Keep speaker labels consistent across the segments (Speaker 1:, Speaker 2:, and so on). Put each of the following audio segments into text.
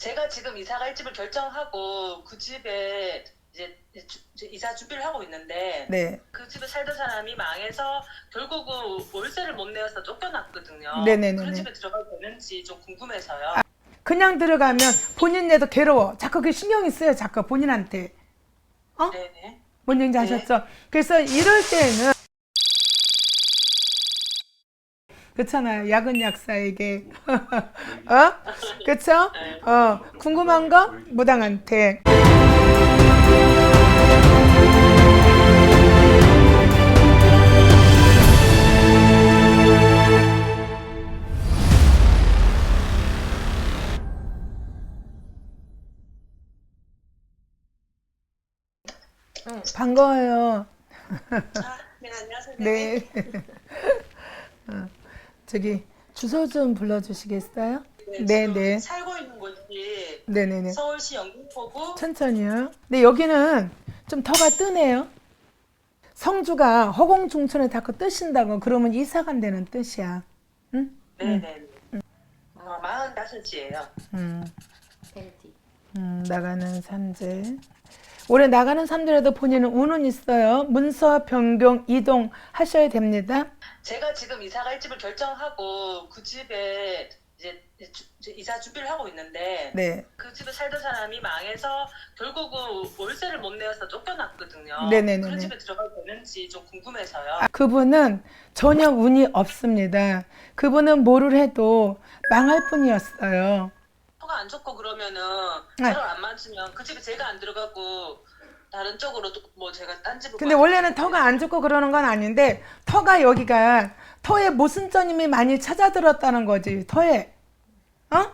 Speaker 1: 제가 지금 이사 갈 집을 결정하고 그 집에 이제 이사 준비를 하고 있는데
Speaker 2: 네.
Speaker 1: 그 집에 살던 사람이 망해서 결국은 월세를 못 내어서 쫓겨났거든요.
Speaker 2: 네네네네.
Speaker 1: 그 집에 들어가도 되는지 좀 궁금해서요.
Speaker 2: 그냥 들어가면 본인 내도 괴로워. 자꾸 그 신경이 쓰여. 자꾸 본인한테. 어?
Speaker 1: 네네.
Speaker 2: 뭔 얘기인지
Speaker 1: 네.
Speaker 2: 아셨죠? 그래서 이럴 때는 그렇잖아요. 약은 약사에게 어? 그렇죠? 어, 궁금한 거 무당한테. 반가워요.
Speaker 1: 아, 네 안녕하세요.
Speaker 2: 네. 어, 저기 주소 좀 불러주시겠어요? 네,
Speaker 1: 지금
Speaker 2: 네.
Speaker 1: 살고 있는 곳이
Speaker 2: 네네네.
Speaker 1: 서울시 영등포구
Speaker 2: 천천히요. 근데 여기는 좀 터가 뜨네요. 성주가 허공중천에 닿고 뜨신다고 그러면 이사 간다는 뜻이야. 응?
Speaker 1: 네네. 아, 45이에요.
Speaker 2: 음,
Speaker 3: 벨티.
Speaker 2: 음, 나가는 삼재. 올해 나가는 삼재라도 본인은 운은 있어요. 문서 변경, 이동 하셔야 됩니다.
Speaker 1: 제가 지금 이사 갈 집을 결정하고 그 집에 이제 이사 준비를 하고 있는데
Speaker 2: 네.
Speaker 1: 그 집에 살던 사람이 망해서 결국은 월세를 못 내어서 쫓겨났거든요.
Speaker 2: 네네네네.
Speaker 1: 그 집에 들어가도 되는지 좀 궁금해서요.
Speaker 2: 아, 그분은 전혀 운이 없습니다. 그분은 뭐를 해도 망할 뿐이었어요.
Speaker 1: 터가 안 좋고 그러면은
Speaker 2: 네.
Speaker 1: 서로 안 맞으면 그 집에 제가 안 들어가고 다른 쪽으로 또 뭐 제가 딴 집을
Speaker 2: 근데 원래는 터가 안 좋고 그러는 건 아닌데 터가 여기가 터에 모순점이 많이 찾아들었다는 거지 터에 어?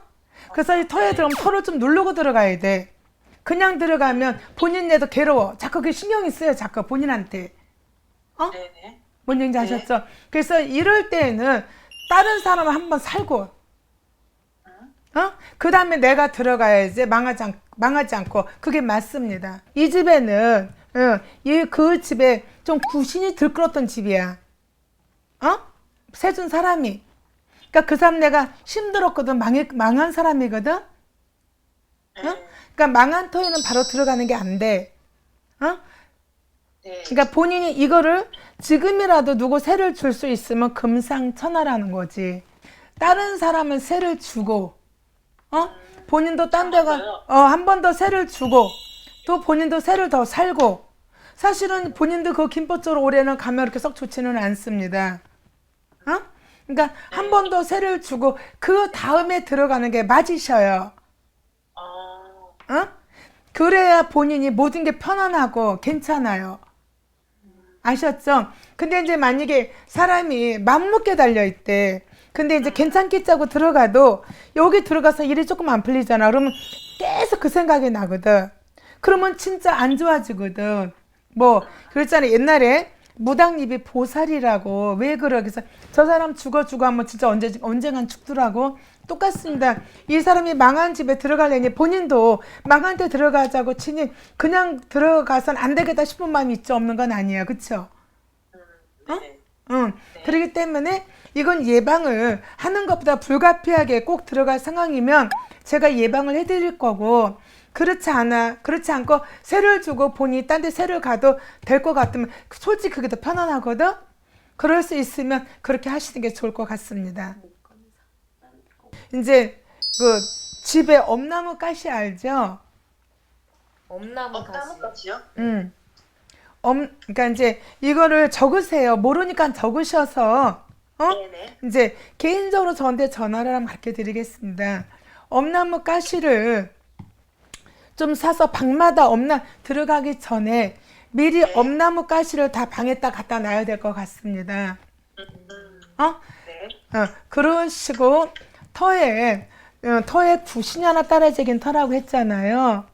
Speaker 2: 그래서 이 터에 들어가면 터를 좀 누르고 들어가야 돼 그냥 들어가면 본인 내도 괴로워 자꾸 그 신경이 쓰여 자꾸 본인한테
Speaker 1: 네네.
Speaker 2: 뭔 얘기인지 아셨죠? 그래서 이럴 때는 다른 사람을 한번 살고 어? 그 다음에 내가 들어가야지 망하지, 않, 망하지 않고 그게 맞습니다. 이 집에는 어, 이그 집에 좀 구신이 들끓었던 집이야. 어? 세준 사람이. 그러니까 그 사람 내가 힘들었거든 망해, 망한 사람이거든. 어?
Speaker 1: 네.
Speaker 2: 그러니까 망한 터에는 바로 들어가는 게 안 돼. 어?
Speaker 1: 네.
Speaker 2: 그러니까 본인이 이거를 지금이라도 누구 세를 줄 수 있으면 금상천하라는 거지. 다른 사람은 세를 주고, 어? 본인도 딴 데 가,
Speaker 1: 더요?
Speaker 2: 어, 한 번 더 세를 주고, 또 본인도 세를 더 살고, 사실은 본인도 그 김포 쪽으로 올해는 가면 그렇게 썩 좋지는 않습니다. 어? 그러니까 한 번 더 세를 주고, 그 다음에 들어가는 게 맞으셔요.
Speaker 1: 아,
Speaker 2: 어? 그래야 본인이 모든 게 편안하고 괜찮아요. 아셨죠? 근데 이제 만약에 사람이 맘먹게 달려있대. 근데 이제 괜찮겠자고 들어가도 여기 들어가서 일이 조금 안 풀리잖아. 그러면 계속 그 생각이 나거든. 그러면 진짜 안 좋아지거든. 뭐, 그랬잖아. 옛날에 무당잎이 보살이라고. 왜 그러? 그래서 저 사람 죽어 죽어 하면 진짜 언제, 언젠간 죽더라고. 똑같습니다. 이 사람이 망한 집에 들어가려니 본인도 망한 데 들어가자고 치니 그냥 들어가선 안 되겠다 싶은 마음이 있죠. 없는 건 아니야. 그쵸?
Speaker 1: 네.
Speaker 2: 응. 그렇기 때문에 이건 예방을 하는 것보다 불가피하게 꼭 들어갈 상황이면 제가 예방을 해드릴 거고 그렇지 않아 그렇지 않고 세를 주고 본인이 딴 데 세를 가도 될 것 같으면 솔직히 그게 더 편안하거든 그럴 수 있으면 그렇게 하시는 게 좋을 것 같습니다 이제 그 집에 엄나무 가시 알죠?
Speaker 3: 엄나무 가시.
Speaker 1: 나뭇가지요?
Speaker 2: 음. 엄, 그러니까 이제 이거를 적으세요. 모르니까 적으셔서 어?
Speaker 1: 네네.
Speaker 2: 이제 개인적으로 저한테 전화를 한번 가르쳐 드리겠습니다. 엄나무 가시를 좀 사서 방마다 엄나 들어가기 전에 미리 엄나무 가시를 다 방에다 갖다 놔야 될 것 같습니다. 어?
Speaker 1: 네.
Speaker 2: 어, 그러시고 터에 어, 터에 구신이 하나 따라지긴 터라고 했잖아요.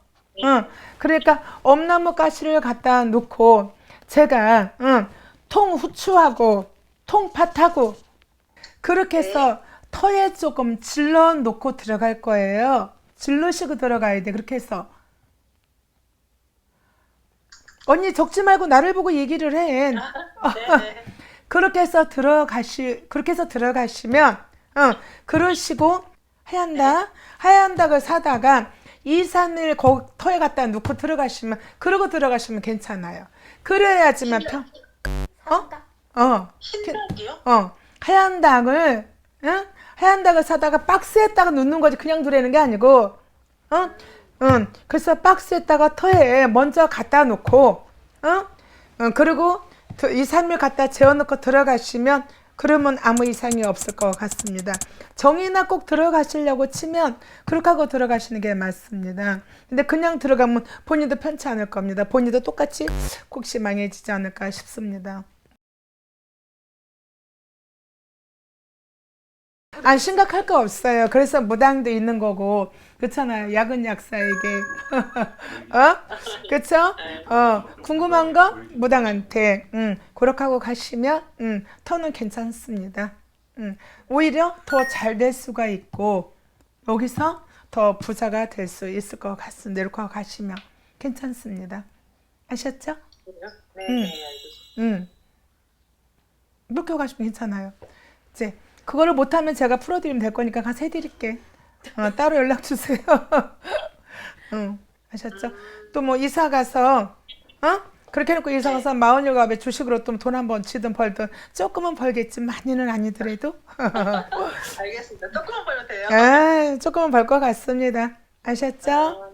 Speaker 2: 어, 그러니까 엄나무 가시를 갖다 놓고 제가 어, 통 후추하고 통팥하고 그렇게 해서 터에 조금 질러 놓고 들어갈 거예요. 질르시고 들어가야 돼. 그렇게 해서 언니 적지 말고 나를 보고 얘기를 해.
Speaker 1: 네네.
Speaker 2: 그렇게 해서 들어가시 그렇게 해서 들어가시면 어, 그러시고 하얀 닭, 하얀 닭을 사다가 2, 3일 거 터에 갖다 놓고 들어가시면 그러고 들어가시면 괜찮아요. 그래야지만 편,
Speaker 3: 산다.
Speaker 2: 어,
Speaker 1: 흰 닭이요?
Speaker 2: 어, 하얀 닭을, 응? 하얀 닭을 사다가 박스에다가 넣는 거지 그냥 두라는 게 아니고, 어? 응. 그래서 박스에다가 터에 먼저 갖다 놓고, 어? 응, 그리고 2, 3일 갖다 재워놓고 들어가시면 그러면 아무 이상이 없을 것 같습니다. 정이나 꼭 들어가시려고 치면 그렇게 하고 들어가시는 게 맞습니다. 근데 그냥 들어가면 본인도 편치 않을 겁니다. 본인도 똑같이 혹시 망해지지 않을까 싶습니다. 안 심각할 거 없어요. 그래서 무당도 있는 거고 그렇잖아요. 약은 약사에게 어? 그쵸? 어 궁금한 거 무당한테 음 그렇게 하고 가시면 음 터는 괜찮습니다. 음 오히려 더 잘 될 수가 있고 여기서 더 부자가 될 수 있을 것 같습니다. 이렇게 하고 가시면 괜찮습니다. 아셨죠?
Speaker 1: 네,
Speaker 2: 음.
Speaker 1: 네, 알겠습니다.
Speaker 2: 음. 이렇게 가시면 괜찮아요. 이제 그거를 못하면 제가 풀어드리면 될 거니까 가서 해드릴게. 어, 따로 연락 주세요. 응, 아셨죠? 또 뭐 이사 가서 어? 그렇게 해놓고 이사 가서 마흔일 가에 주식으로 또돈한번 치든 벌든 조금은 벌겠지 많이는 아니더라도
Speaker 1: 알겠습니다. 조금만 벌면 돼요.
Speaker 2: 아, 조금은 벌 것 같습니다. 아셨죠?
Speaker 1: 아,